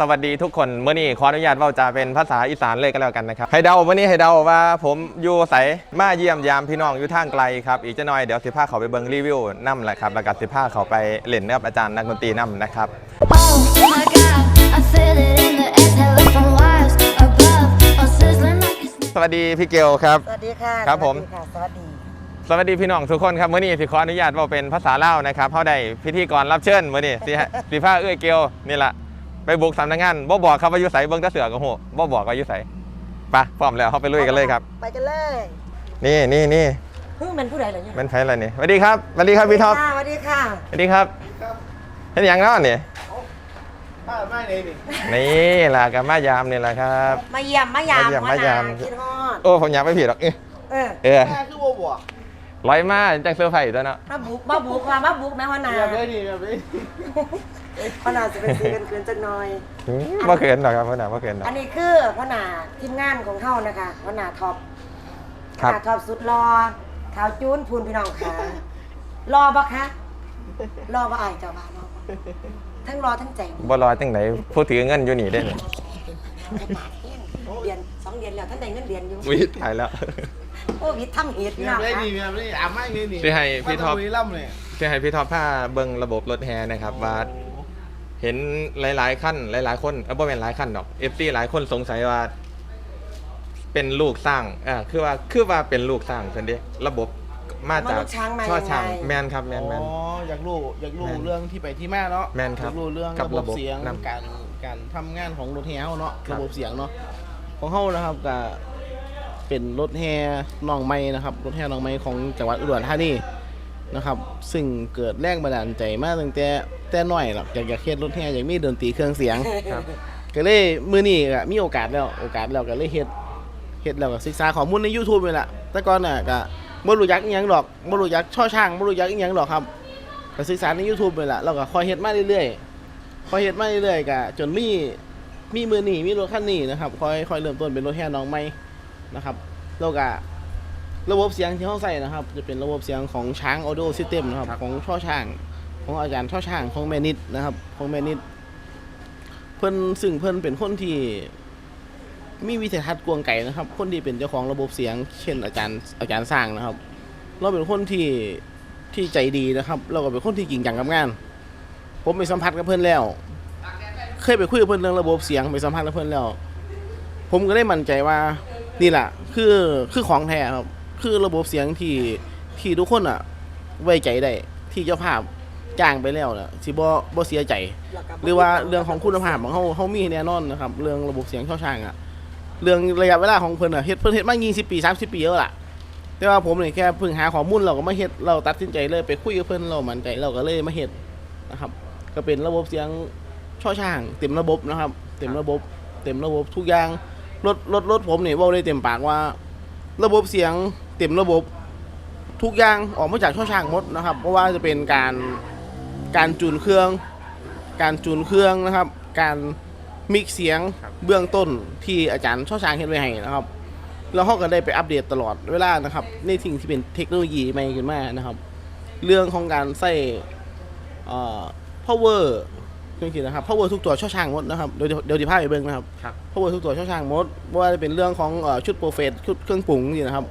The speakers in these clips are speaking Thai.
สวัสดีทุกคนเมื่อนี้ขออนุญาตเว่าจะเป็นภาษาอีสานเลยก็แล้วกันนะครับให้เดาเมื่อนี้ให้เดาว่าผมอยู่ใสมาเยี่ยมยามพี่น้องอยู่ทางไกลครับอีกจะน้อยเดี๋ยวสิพาเขาไปเบิงรีวิวนั่แหละครับแล้วก็สิพาเขาไปเล่นกับอาจารย์นักดนตรีนั่นะครับ Oh my god, I feel it in the exhale from wires above. Oh, sizzling like it's สวัสดีพี่เกลครับ สวัสดีค่ะครับผม สวัสดีค่ะสวัสดีสวัสดีพี่น้องทุกคนครับเมื่อนี้สิขออนุญาตเว่าเป็นภาษาเล่าวนะครับเขาได้พิธีกรรับเชิญเมื่อนี้สิฮะสิพาเอื้อยเกลนี่แหละ ไปบุกสำนักงานบ่บอกครับว่าอยู่ไสเบิ่งแตะเสือกับโหบ่บอกว่าอยู่ไสไปพร้อมแล้วเขาไปลุยกันเลยครับ ไปกันเลยนี่นี่นี่เพิ่งเป็นผู้ใดเหรอเนี่ยเป็นไผอะไรนี่สวัสดีครับสวัสดีครับพี่ท็อปค่ะสวัสดีค่ะสวัสดีครับเห็นอย่างแล้วนี่ป้าไม่เลยนี่นี่แหละกับมายามนี่แหละครับ มาเยี่ยมมายามมาเยี่ยมมายาม หัวหน้คิดฮอดโอ้ผมอยากไม่ผิดหรอกเอ้ยเออเออแม่คือบัวบัวร้อยมาจังเซอร์ไพรส์ตัวเนาะมาบุกมาบุกมามาบุกแม่หัวหน้าแบบนี้นี่แบบนี้ หัวหน้าจะเป็นซีกันเกินจักหน่อย อืมบ่เขินหรอกครับพ่อหนาบ่เขินหรอก อันนี้คือหัวหน้าทีมงานของเขานะคะหัวหน้าท็อปครับหัวหน้าท็อปสุดรอขาวจูนพูนพี่น้องค่ะรอปะคะรอปะอายเจ้าบ้านรอบ่ทั้งรอทั้งใจดีบ่รอจังไหนผู้ถือเงินอยู่นี่ได้นี่เดือนสองเดือนแล้วท่านได้เงินเดือนอยู่วิถ่ายแล้ว โอ้วิทย์ทำเหตุพี่แบน้อบงนี้ค่ะนี่แบบนี้อะไม่นี่นี่สิให้พี่ท็อปบุรีรัมย์เลยจะให้พี่ท็อปพาเบิ่งระบบรถแฮนะครับว่า เห็นหลาย ๆ ขั้นหลาย ๆ คนเออบ่แม่นหลายขั้นดอก FT หลายคนสงสัยว่า เป็นลูกสร้างอ่าคือว่าคือว่าเป็นลูกสร้างซั่นเด้ระบบมาจากลูกช้างมาช่อยังช้างไง แม่นครับแม่นแม่นอ๋ออยากรู้อยากรู้แม่นเรื่องที่ไปที่มาเนาะแม่นครับอยากรู้เรื่องกับระบระบบบเสียงนำการการทำงานของรถแฮเฮาเนาะครับ ระบบเสียงเนาะของเฮานะครับก็เป็นรถแฮน้องไม้นะครับรถแฮน้องไม้ของจังหวัดอุดรธานีนะครับ ซึ่งเกิดแรงบันดาลใจมาตั้งแต่ แต่น้อยหรอกอยากอยากเฮ็ดรถแฮอยากมีดนตรีเครื่องเสียง ครับ ก็เลยมื้อนี้ก็มีโอกาสแล้วโอกาสแล้วก็เลยเฮ็ดเฮ็ดแล้วก็ศึกษาข้อมูลใน YouTube นี่แหละแต่ก่อนน่ะก็บ่รู้จักอีหยังดอกบ่รู้จักช่อช่างบ่รู้จักอีหยังดอกครับก็ศึกษาใน YouTube นี่แหละแล้วก็ค่อยเฮ็ดมาเรื่อยๆค่อยเฮ็ดมาเรื่อยๆก็จนมีมีมือนี้มีรถคันนี้นะครับค่อยค่อยเริ่มต้นเป็นรถแห่น้องใหม่นะครับแล้วก็ระบบเสียงที่เฮาใส่นะครับ จะเป็นระบบเสียงของช้าง Audio System นะครับ ของช่อช่าง ของอาจารย์ช่อช่างของแม่นิดนะครับ ของแม่นิด เพิ่นซึ่งเพิ่นเป็นคนที่มีวิสัยทัศน์กวางไก่นะครับ คนที่เป็นเจ้าของระบบเสียง เช่นอาจารย์อาจารย์สร้างนะครับ เราเป็นคนที่ที่ใจดีนะครับ เราก็เป็นคนที่จริงจังกับงาน ผมไปสัมผัสกับเพิ่นแล้ว เคยไปคุยกับเพิ่นเรื่องระบบเสียงไปสัมผัสกับเพิ่นแล้ว ผมก็ได้มั่นใจว่านี่แหละคือคือของแท้ครับ คือระบบเสียงที่ที่ทุกคนอะ ไว้ใจได้ที่เจ้าภาพ จ้างไปแล้วน่ะสิบ่บ่เสียใจ หรือว่าเรื่องของคุณภาพของเขาเขามีแน่นอนนะครับ เรื่องระบบเสียงช่อช่างอะเรื่องระยะเวลาของเพิ่นอะเฮ็ดเพิ่นเฮ็ดมา20ปี 30 ปีแล้วล่ะ แต่ว่าผมเนี่ยแค่เพิ่งหาข้อมูลเราก็มาเฮ็ดเราตัดสินใจเลยไปคุยกับเพิ่นเรามั่นใจเราก็เลยมาเฮ็ดนะครับ ก็เป็นระบบเสียงช่อช่าง เต็มระบบนะครับ เต็มระบบ เต็มระบบทุกอย่างรถรถรถผมเนี่ยเว้าได้เต็มปากว่า ระบบเสียงเต็มระบบทุกอย่างออกมาจากช่อช่างหมดนะครับเพราะว่าจะเป็นการ การจูนเครื่อง การจูนเครื่องนะครับ การมิกซ์เสียงครับเบื้องต้นที่อาจารย์ช่อช้างเฮ็ดไว้ให้นะครับแล้วเขาก็ได้ไปอัปเดตตลอดเวลานะครับในสิ่งที่เป็นเทคโนโลยีใหม่ขึ้นมานะครับ เรื่องของการใส่เอ่อ power จริงๆนะครับ power ทุกตัวช่อช้างหมดนะครับเดี๋ยวเดี๋ยวดีภาพไปเบิ่งนะครับครับ power ทุกตัวช่อช้างหมดบ่ว่าจะเป็นเรื่องของเอ่อชุดโปรเฟสชุดเครื่องปรุงนี่นะครับ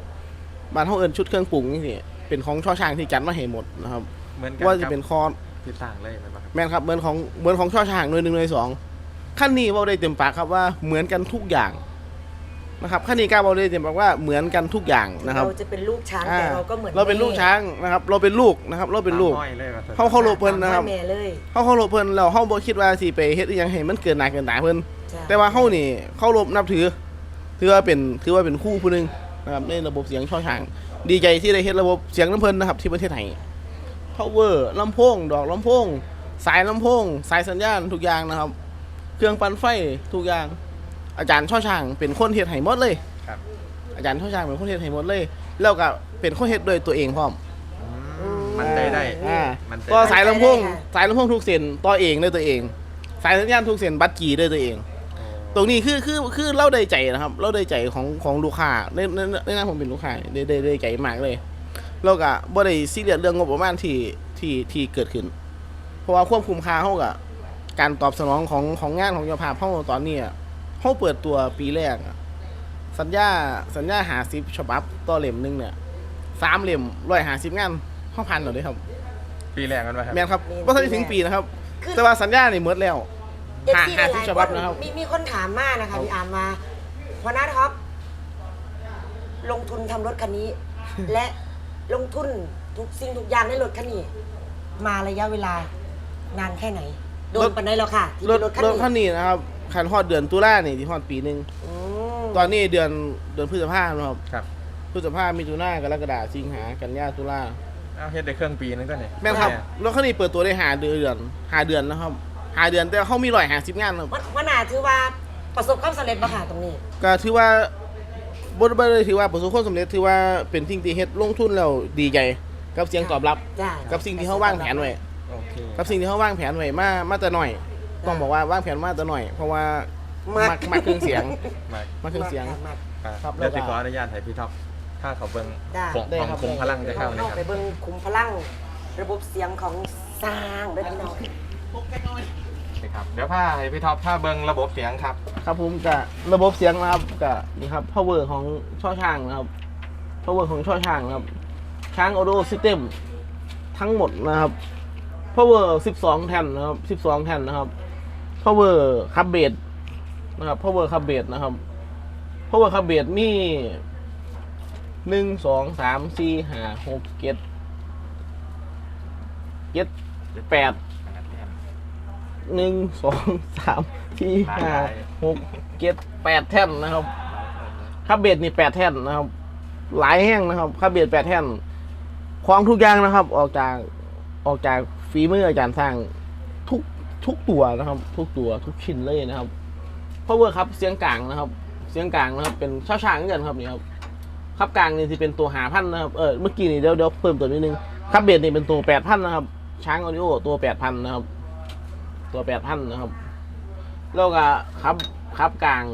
บ้านเขาเอิ้นชุดเครื่องปรุงนี่เป็นของช่อช้างที่จัดมาให้หมดนะครับเหมือนกันว่าจะครับเป็นคอร์ สที่สร้างเลยแม่นบ่ครับ แม่นครับเหมือนของเหมือนของช่อช่างหน่วยหนึ่งหน่วยสองขั้นนี้เว่าได้เต็มปากครับว่าเหมือนกันทุกอย่างนะครับขั้นนี้กล้าบอกได้เต็มปากว่าเหมือนกันทุกอย่างนะครับ เราจะเป็นลูกช้างอ่าแต่เราก็เหมือนเราเป็นลูกช้างนะครับ เราเป็นลูกนะครับ เราเป็นลูกตามห้อยเลยว่าซั่น เขาเขาโลภเพิ่นนะครับแม่เลยเขาเคารพเพิ่นแล้วเขาบ่คิดว่าสิไปเฮ็ดอีหยังให้มันเกินหน้าเกินตาเพิ่นใช่แต่ว่าเขานี่เคารพนับถือ ถือว่าเป็นถือว่าเป็นคู่ผู้หนึงนะครับในระบบเสียงช่อช่าง ดีใจที่ได้เฮ็ดระบบเสียงน้ำเพิ่นนะครับที่ประเทศไทย power ลำโพง ดอกลำโพง สายลำโพง สายสัญญาณทุกอย่างนะครับ เครื่องปั่นไฟทุกอย่าง อาจารย์ช่อช่างเป็นคนเฮ็ดให้หมดเลยครับ อาจารย์ช่อช่างเป็นคนเฮ็ดให้หมดเลย แล้วก็เป็นคนเฮ็ดโดยตัวเองพร้อมอืมมันใจได้อ่ามันใจก็ได้สายลำโพงสายลำโพงทุกเส้นต่อเองด้วยตัวเอง สายสัญญาณทุกเส้นบัตรจีด้วยตัวเอง ตรงนี้คือคือคือเราได้ใจนะครับเราได้ใจของของลูกค้าในในในหน้าผมเป็นลูกค้าได้ได้ได้ใจมากเลย แล้วก็บ่ได้ซีเรียสเรื่องงบประมาณที่ที่ที่เกิดขึ้น เพราะว่าควบคุมค่าเขาก็การตอบสนองของของงานของเจ้าภาพเฮาตอนนี้อะเฮาเปิดตัวปีแรกอะสัญญาสัญญาหาสิบฉบับต่อเล่มหนึงเนี่ยสามเล่มร้อยหาสิบงานเฮาพันแล้วเด้ครับ ปีแรกกันไหมครับแม่นครับบ่ทันได้ถึงปีนะครับ แต่ว่าสัญญานี่หมดแล้ว เอฟซีหาหลายหาสิบฉๆบัคบนนะครับมีมีคนถามมากนะคะพี่อาร์มมาหัวหน้าท็อปลงทุนทำรถคันนี้ และ ลงทุนทุกสิ่งทุกอย่างในรถคันนี้ มาระยะเวลานานแค่ไหน โดรนถปันได้แล้วค่ะที่รถเป็นรถคันรถคันนี้นี้นะครับคันฮอดเดือนตุลานี่ที่ฮอดปีหนึงอืมตอนนี้เดือนเดือนพฤษภาคมนะครับครับพฤษภามิถุนากรกฎาสิงหากันยาตุลาเอาเฮ็ดได้เครื่องปีนึงก็เนี่ยแม่นครับรถคันนี้เปิดตัวได้หาเดือนหาเดือนนะครับหาเดือนแต่เขามีร้อยหาสิบงานครับวันวันหนาถือว่าประสบความสำเร็จปะค่ะตรงนี้ ก็ถือว่า บนบเลยถือว่าประสบความสำเร็จถือว่าเป็นสิ่งที่เฮ็ดลงทุนแล้วดีใจกับเสียงตอบรับ จ้ากับสิ่งที่เขาวางแผนไว้โอเคกับสิ่งที่เขาวางแผนไว้มามาแต่หน่อย ต้องบอกว่าวางแผนมาแต่หน่อย เพราะว่ามักมักเครื่องเสียงมามักเครื่องเสียง มากอะครับเดี๋ยวแล้วก็จะขออนุญาตให้พี่ท็อปถ้าเขาเบิ่งได้ ของได้ของครับ คุมพลังจะเข้านะเข้าครับ ไปเบิ่งคุมพลัง ระบบเสียงของสร้างด้วยพี่น้อง นี่ครับเดี๋ยวพาให้พี่ท็อปพาเบิงระบบเสียงครับ ครับผมกับระบบเสียงนะครับกับนี่ครับ power ของช่อช่างนะครับ power ของช่อช่างนะครับ ช้าง audio system ทั้งหมดนะครับ power 12 แท่นนะครับ 12 แท่นนะครับ power คับเบสนะครับ power คับเบสนะครับ power คับเบสมีหนึ่งสองสามสี่ห้าหกเจ็ดเจ็ดแปด หนึ่งสองสามสี่ห้าหกเจ็ดแปดแท่นนะครับคาเบดนี่แปดแท่นนะครับ หลายแห้งนะครับคาเบดแปดแท่นของทุกอย่างนะครับ ออกจากออกจากฝีมืออาจารย์สร้างทุกทุกตัวนะครับ ทุกตัวทุกชิ้นเลยนะครับเพราะว่าครับเสียงกลางนะครับ เสียงกลางนะครับ เป็นช่าช่างเหมือนกันครับนี่ครับครับกลางนี่ที่เป็นตัวหาพันนะครับเออเมื่อกี้นี่เดี๋ยวเดี๋ยวเพิ่มตัวนิดนึงครับเบดนี่เป็นตัวแปดพันนะครับช้างออดิโอตัวแปดพันนะครับ ตัวแปดพันนะครับ แล้วก็ครับครับกลาง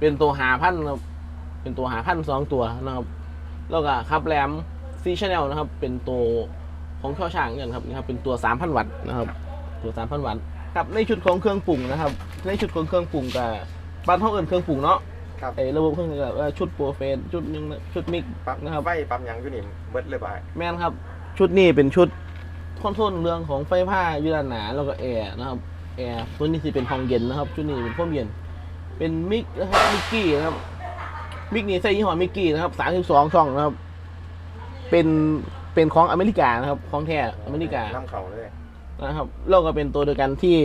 เป็นตัวหาพันครับ เป็นตัวหาพันสองตัวนะครับ แล้วก็ครับแรมซีชแนลนะครับ เป็นตัวของช่อช่างกันครับนี่ครับ เป็นตัวสามพันวัตต์นะครับ ตัวสามพันวัตต์ครับในชุดของเครื่องปรุงนะครับ ในชุดของเครื่องปรุงกับบ้านห้องเอินเครื่องปรุงเนาะครับไอ้ระบบเครื่องแบบว่าชุดโปรเฟนชุดหนึงนะชุดมิกปั๊มนะครับไฟปั๊มหยังอยู่นี่เบิดเลยบ่ายแม่นครับ ชุดนี้เป็นชุด คอนโทรลเรื่องของไฟผ้ายู่านหนาแล้วก็แอร์นะครับแอร์ตัวนี้สิเป็นห้องเย็นนะครับชุดนี้เป็นพวกเย็น เป็นมิกนะครับมิกกี้นะครับมิกนี่ใส่ยี่ห้อมิกกี้นะครับสามสิบสองช่องนะครับ เป็นเป็นของอเมริกานะครับ ของแท้อเมริกาน้ำเขาเลยนะครับแล้วก็เป็นตัวเดียวกันที่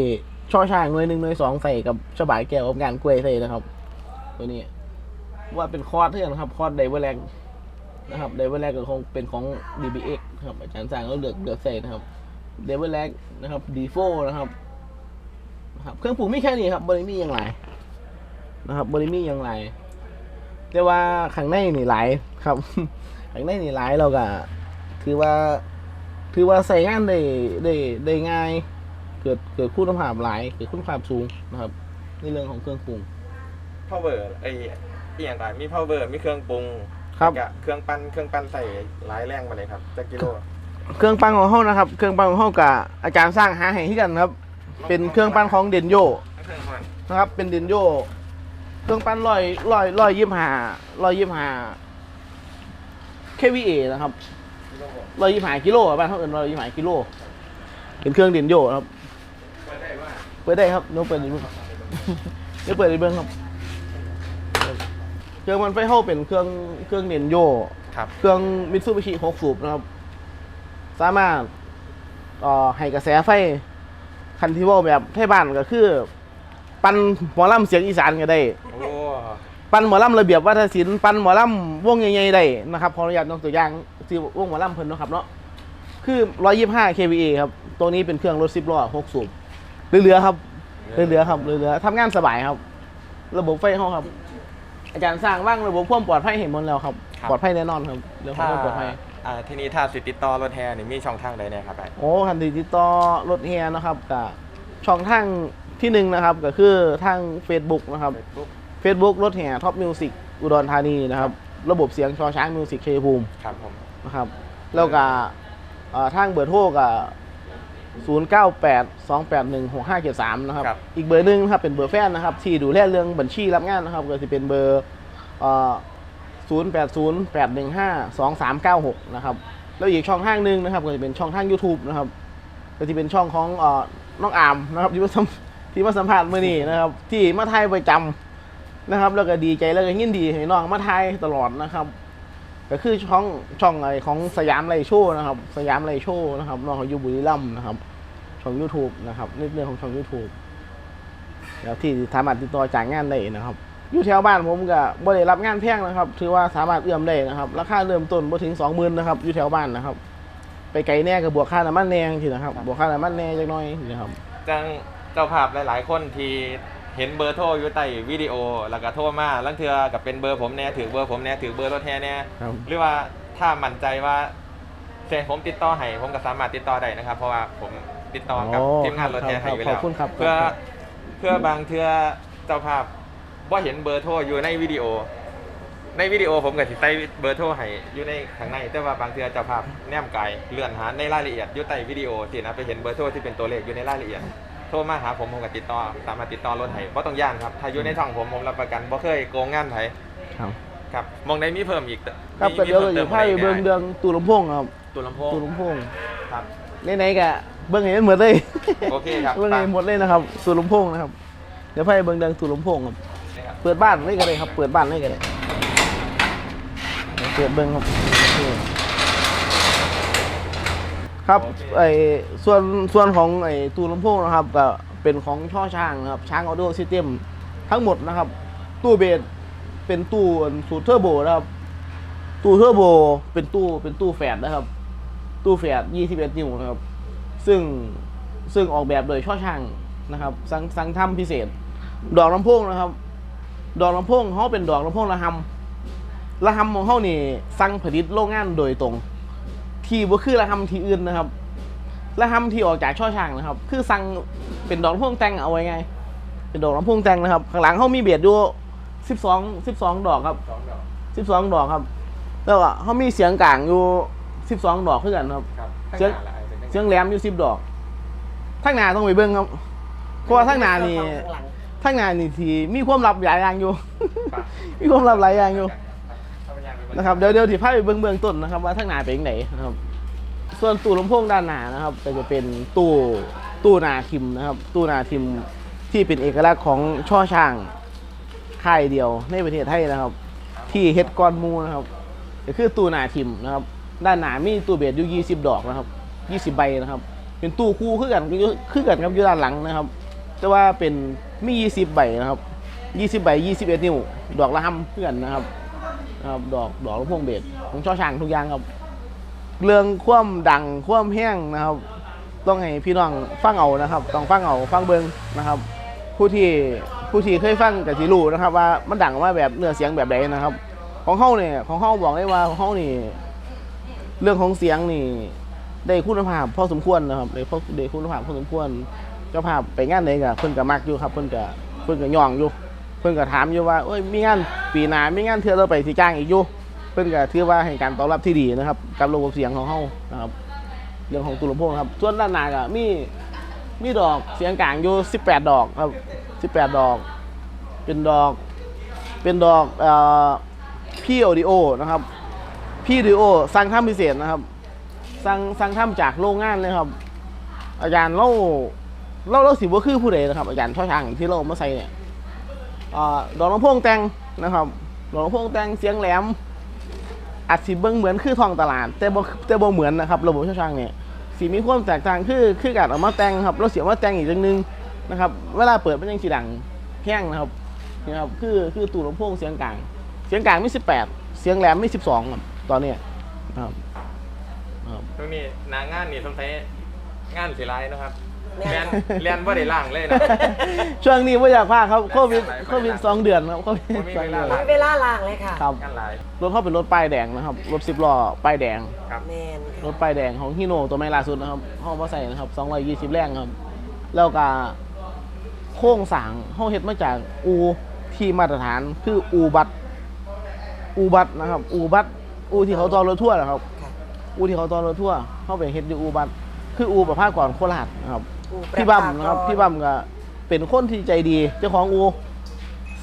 ช่อช่างหน่วยหนึ่งหน่วยสองใส่กับฉบายแก้วกับงานกล้วยใส่นะครับ ตัวนี้ว่าเป็นคอร์ดเท่านั้นครับคอร์ดไดเวอร์แลก นะครับไดเวอร์แลกก็คงเป็นของ DBX นะครับอาจารย์สร้างก็เลือกเลือกใส่นะครับไดเวอร์แลกนะครับดีโฟนะครับนะครับ เครื่องปรุงไม่แค่นี้ครับบริมีอย่างไรนะครับบริมีอย่างไรแต่ว่าข้างในนี่หลายครับข้างในนี่หลายเราก็ถือว่าถือว่าใส่งานได้ได้ได้ง่าย เกิดเกิดคุณภาพหลายเกิดคุณภาพสูงนะครับในเรื่องของเครื่องปรุงพาวเวอร์ไอ้ที่อย่างไรมีพาวเวอร์มีเครื่องปรุง ครับแล้วก็เครื่องปั้นเครื่องปั้นใส่หลายแรงมาเลยครับจักกิโลเครื่องปั้นของเฮานะครับ เครื่องปั้นของเฮากับอาจารย์สร้างหาให้ที่กันครับ เป็นเครื่องปั้นของเดนโยเครื่องปั้นนะครับ เป็นเดนโยเครื่องปั้นร้อยร้อยร้อยยี่ห้าร้อยยี่ห้า kVA นะครับร้อยยี่ห้ากิโลบ้านเฮาเอิ้นร้อยยี่ห้ากิโลเป็นเครื่องเดนโยครับเปิดได้ครับเดี๋ยวเปิดในเบื้องเดี๋ยวเปิดในเบื้องครับ เครื่องมันไฟเฮาเป็นเครื่องเครื่องเดนโยครับ เครื่องมิตซูบิชิ6สูบนะครับ สามารถเอ่อให้กระแสไฟ คันที่ว่าแบบไทยบ้านก็คือ ปั้นหมอลำเสียงอีสานก็ได้ โอ้ ปั้นหมอลำระเบียบวัฒนศิลป์ปั้นหมอลำวงใหญ่ๆได้นะครับขออนุญาตยกตัวอย่างที่วงหมอลำเพิ่นเนาะครับเนาะคือ 125 kVA ครับตัวนี้เป็นเครื่องรถ10ล้อ6สูบเหลือๆครับเหลือๆครับเหลือๆทำงานสบายครับ ระบบไฟเฮาครับ อาจารย์สร้างว่างระบบความปลอดภัยเห็นหมดแล้วครับ ปลอดภัยแน่นอนครับเรื่องของถ้าความปลอดภัย อ่าทีนี้ถ้าสิติดต่อรถแฮนี่มีช่องทางใดเนี่ยครับไอ้โอ้คันติดต่อรถเฮียนะครับกับช่องทางที่หนึ่งนะครับ ก็คือทาง Facebook นะครับ Facebook Facebook รถแห่ท็อปมิวสิกอุดรธานีนะครับ ระบบเสียงชอช้างมิวสิกชัยภูมิครับผม นะครับ แล้วก็เอ่อทางเบอร์โทรกับ 098 281 6573นะครับ ครับ อีกเบอร์หนึงนะครับเป็นเบอร์แฟนนะครับ ที่ดูแลเรื่องบัญชีรับงานนะครับ ก็จะเป็นเบอร์เอ่อ080 815 2396 นะครับ แล้วอีกช่องทางหนึ่งนะครับ ก็จะเป็นช่องทาง YouTube นะครับ ก็จะเป็นช่องของเอ่อน้องอามนะครับที่มาสัมที่มาสัมภาษณ์เมื่อนี้นะครับ ที่มาไทยประจำนะครับ แล้วก็ดีใจแล้วก็ยินดีให้น้องมาไทยตลอดนะครับ ก็คือช่องช่องไอของสยามไลโชว์นะครับ สยามไลโชว์นะครับน้องเขาอยู่บุรีรัมย์นะครับ ช่อง YouTube นะครับในเรื่องของช่อง YouTube แล้วที่สามารถติดต่อจ่ายงานได้นะครับอยู่แถวบ้านผมก็บ่ได้รับงานแพงนะครับ ถือว่าสามารถเอื้อมได้นะครับราคาเริ่มต้นบ่ถึง20,000นะครับอยู่แถวบ้านนะครับ ไปไกลแน่ก็บวกค่าน้ำมันแน่ทีนะครับบวกค่าน้ำมันแน่จักหน่อยนะครับจังเจ้าภาพหลาย ๆ คนที่ เห็นเบอร์โทรอยู่ใต้วิดีโอ แล้วก็โทรมาลังเทือกับเป็นเบอร์ผมแน่ถือเบอร์ผมแน่ถือเบอร์รถแท้แน่ครับ หรือว่าถ้ามั่นใจว่าเซนผมติดต่อให้ผมก็สามารถติดต่อได้นะครับ เพราะว่าผมติดต่อกับโอ้ทีมงานรถแท้ให้อยู่แล้วขอบคุณครับเพื่อครับเพื่อบางเทือเจ้าภาพว่าเห็นเบอร์โทรอยู่ในวิดีโอ ในวิดีโอผมก็สิใส่เบอร์โทรให้อยู่ในข้างใน แต่ว่าบางเทือเจ้าภาพแนมไกลเลื่อนหาในรายละเอียดอยู่ใต้วิดีโอสินะไปเห็นเบอร์โทรที่เป็นตัวเลขอยู่ในรายละเอียด โทรมาหาผมผมก็ติดต่อสามารถติดต่อรถให้บ่ต้องย่านครับถ้าอยู่ในช่องผมผมรับประกันบ่เคยโกงงานไผครับ ครับมองได้มีเพิ่มอีกครับมีก็เดี๋ยวมีก็อยู่พิ่มภาพติมเบิ่งเดืองตู้ลำโพงครับตัวลำโพงตู้ลำโพงครับไหนๆก็เบิ่งให้มันหมดเลยโอเคครับเบิ่งให้หมดเลยนะครับตู้ลำโพงนะครับเดี๋ยวพาไปเบิ่งเดืองตู้ลำโพงครับนี่ครับเปิดบ้านเลยก็ได้ครับ เปิดบ้านเลยก็ได้เปิดเบิ้งครับนี่ ครับไอส่วนส่วนของไอตู้ลำโพงนะครับก็เป็นของช่อช้างนะครับช้างออ d ด o ซิสเต็มทั้งหมดนะครับ ตู้เบสเป็นตู้สูตรเทอร์โบนะครับ ตู้เทอร์โบเป็นตู้เป็นตู้แฝดนะครับ ตู้แฝด21 นิ้วนะครับ ซึ่งซึ่งออกแบบโดยช่อช่างนะครับสั่งสังทำพิเศษ ดอกลำโพงนะครับ ดอกลำโพงเขาเป็นดอกลำโพงระหำระหำของเขานี่สั่งผลิตโรงงานโดยตรง ที่บ่คือระหำที่อื่นนะครับระหำที่ออกจากช่อช่างนะครับ คือสั่งเป็นดอกลำโพงแต่งเอาไว้ไง เป็นดอกลำโพงแต่งนะครับข้างหลังเขามีเบียดอยู่สิบสองสิบสองดอกครับสองดอกสิบสองดอกครับ แล้วก็เขามีเสียงกลางอยู่สิบสองดอกเพื่อกันครับ ครับเสียงเสียงแหลมอยู่สิบดอกทั้งหนาต้องไปเบิ้งครับเพราะว่าทั้งหนานี่ข้างหลังทั้งงานนี่ทีมีความลับหลายอย่างอยู่ มีความลับหลายอย่างอยู่ นะครับเดี๋ยวเดี๋ยวที่พไปเบื้องเบื้องต้นนะครับว่าทั้งหนาเป็นยังไงนะครับ ส่วนตู้ลำโพงด้านหน้านะครับก็จะเป็นตู้ตู้นาทิมนะครับ ตู้นาทิมที่เป็นเอกลักษณ์ของช่อช่างค่ายเดียวในประเทศไทยนะครับ ที่เฮ็ดก้อนมูนะครับก็คือตู้นาทิมนะครับ ด้านหน้ามีตู้เบสอยู่20ดอกนะครับ20ใบนะครับ เป็นตู้คู่คือกันคือกันครับอยู่ด้านหลังนะครับ แต่ว่าเป็นมี20ใบนะครับ20ใบ21นิ้วดอกละห้ำเพื่อนนะครับ นะครับดอกดอกละพวงเบสของช่อช้างทุกอย่างครับ เรื่องความดังความแห้งนะครับ ต้องให้พี่น้องฟังเอานะครับ ต้องฟังเอาฟังเบิงนะครับ ผู้ที่ผู้ที่เคยฟังกับที่รู้นะครับ ว่ามันดังมาแบบเนื้อเสียงแบบใดนนะครับ ของเฮาเนี่ยของเฮาบอกได้ว่าของเฮานี่ เรื่องของเสียงนี่ ได้คุณภาพพอสมควรนะครับได้พอได้คุณภาพพอสมควรเจ้าภาพไปงานไหนก็เพิ่นก็มักอยู่ครับเพิ่นก็เพิ่นก็ย่องอยู่ เพิ่นก็ถามอยู่ว่าเอ้ยมีงานปีหน้ามีงานเทื่อเราไปสิจ้างอีกอยู่เพิ่นก็ถือว่าให้การตอบรับที่ดีนะครับกับระบบเสียงของเฮานะครับเรื่องของตู้ลำโพงครับส่วนด้านหน้าก็มีมีดอกเสียงกลางอยู่ 18 ดอกครับ 18 ดอก เป็นดอก เป็นดอกเอ่อพี่ออดิโอนะครับพี่ออดิโอสั่งทำพิเศษนะครับ สั่งสั่งทำจากโรงงานเลยครับ อาจารย์เราเราเราสิบ่คือผู้ใดนะครับ อาจารย์ช่อช้างที่เรามาใส่เนี่ย ดอกลำโพงแต่งนะครับดอกลำโพงแต่งเสียงแหลมอาจสิเบิ่งเหมือนคือทองตลาด แต่บ่แต่บ่เหมือนนะครับระบบช่อช้างเนี่ยสีมีความแตกต่างคือคือการเอามาแต่งครับเราเสียงมาแต่งอีกเรื่องหนึงนะครับเวลาเปิดมันยังสีดังแห้งนะครับนี่ครับคือคือตู้ลำโพงเสียงกลาง เสียงกลางมี18 เสียงแหลมมี12ครับตอนเนี้ยครับตรงนี้นางงานนี่สงสัยงานสิไรนะครับ แม่เรียนนค่ะเรียนว่าได้ล่างเลยนะ ช่วงนี้ไม่อยากพากครับโควิดหลายโควิดสองเดือนครับโควิดผมมีสองเวเดืลาอนหลมีเวลาล่างเลยค่ะครับงานหลายรถเขาเป็นรถป้ายแดงนะครับรถสิบล้อป้ายแดง ครับแมนรถป้ายแดงของฮิโนตัวไม่ล่าสุดนะครับห้องมาใส่นะครับ220 แรงครับ แล้วก็โค้งสร้างห้องเฮ็ดมาจากอูที่มาตรฐานคืออูบัตอูบัตนะครับ อูบัตอูที่เขาตอนรถทั่วร์นะครับค่ะอูที่เขาตอนรถทั่วร์เข้าไปเฮ็ดอยู่อูบัตคือคืออูประภาสก่อนโคราชนะครับ อูประพี่บัมภาสนะครับก่อนพี่บัมก็เป็นคนที่ใจดี เจ้าของอู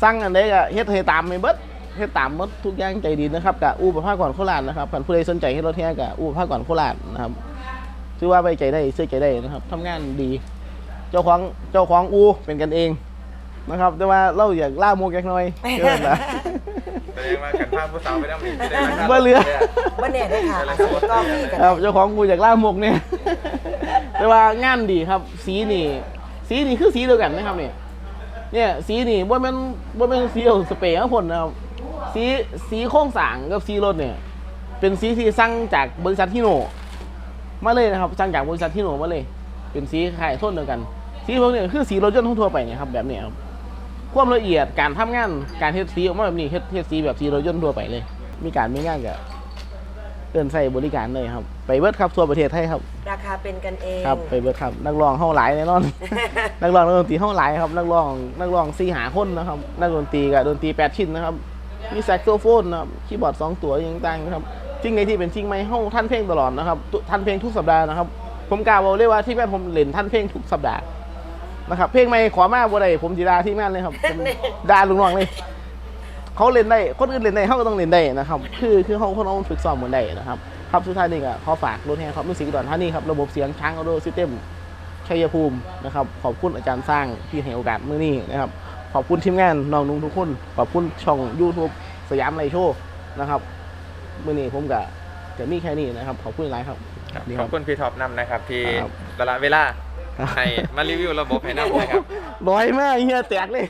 สั่งอันใดก็เฮ็ดให้ตามให้เบิดเฮ็ดตามหมดทุกอย่างใจดีนะครับกับอูประภาสก่อนโคราชนะครับคันผู้ใดสนใจเฮ็ดรถแท้กับอูประภาสก่อนโคราชนะครับถือว่าไว้ใจได้เชื่อใจได้นะครับทำงานดี เจ้าของเจ้าของอูเป็นกันเองนะครับ แต่ว่าเราอยากล่าโมกยักหน่อยเกินละ แสดงว่ากันพาผู้สาวไปต้องมีได้ราคาบ่เหลือ บ่แน่เด้อค่ะอาจจะก็มีกัน ครับเจ้าของกูอยากล่าหมกเนี่ย แต่ว่างานดีครับ สีนี่ สีนี่คือสีเดียวกันนะครับเนี่ยเนี่ยสีนี่ว่ามันว่ามันสีเอาสเปรย์มาพ่นนะครับ สีสีโค้งสร้างกับสีรถเนี่ย เป็นสีที่สั่งจากบริษัทฮิโนมาเลยนะครับสั่งจากบริษัทฮิโนมาเลย เป็นสีคล้ายทนเดียวกัน สีพวกนี้คือสีรถยนต์ทั่วไปเนี่ยครับแบบนี้ครับความละเอียดการทำงานการเฮ็ดสีออกมาแบบนี้เฮ็ดเฮ็ดสีแบบสีรถยนต์ทั่วไปเลย มีการมีงานกับ เดินใส่บริการเลยครับ ไปเบิร์ดครับทั่วประเทศไทยครับ ราคาเป็นกันเองครับไปเบิร์ดครับ นักร้องเฮาหลายแน่นอน นักร้องนักดนตรีเฮาหลายครับ นักร้องนักร้องสี่หาคนนะครับ นักดนตรีกับดนตรีแปดชิ้นนะครับ มีแซกโซโฟนนะครับคีย์บอร์ดสองตัวอย่างต่างๆนะครับสิ่งไหนที่เป็นสิ่งใหม่เฮาท่านเพลงตลอดนะครับทุท่านเพลงทุกสัปดาห์นะครับ ผมกล่าวบอกเลยว่าที่แม่ผมเล่นท่านเพลงทุกสัปดาห์นะครับ เพลงใหม่ขอมาบ่ได้ผมจิดาที่งานเลยครับผมด่าลุงน้องเลย เขาเล่นได้คนอื่นเล่นได้เขาก็ต้องเล่นได้นะครับคือคือเขาเขาต้องฝึกซ้อมเหมือนได้นะครับครับสุดท้ายนี่ก็ขอฝากรถแห่ครับมิวสิกดอนท่านี่ครับระบบเสียงช้างออโดซิสเต็มชัยภูมินะครับขอบคุณอาจารย์สร้างที่ให้โอกาสมื้อนี้นะครับขอบคุณทีมงานน้องนุ่งทุกคนขอบคุณช่อง YouTube สยามไลโชว์นะครับมื้อนี้ผมก็จะมีแค่นี้นะครับขอบคุณหลายครับครับนี่ขคอรับบคุณพี่ท็อปนำนะครับ ที่ครับละละเวลาครับให้มารีวิวระบบให้นำนะครับร้อยมากเฮียแตกเลย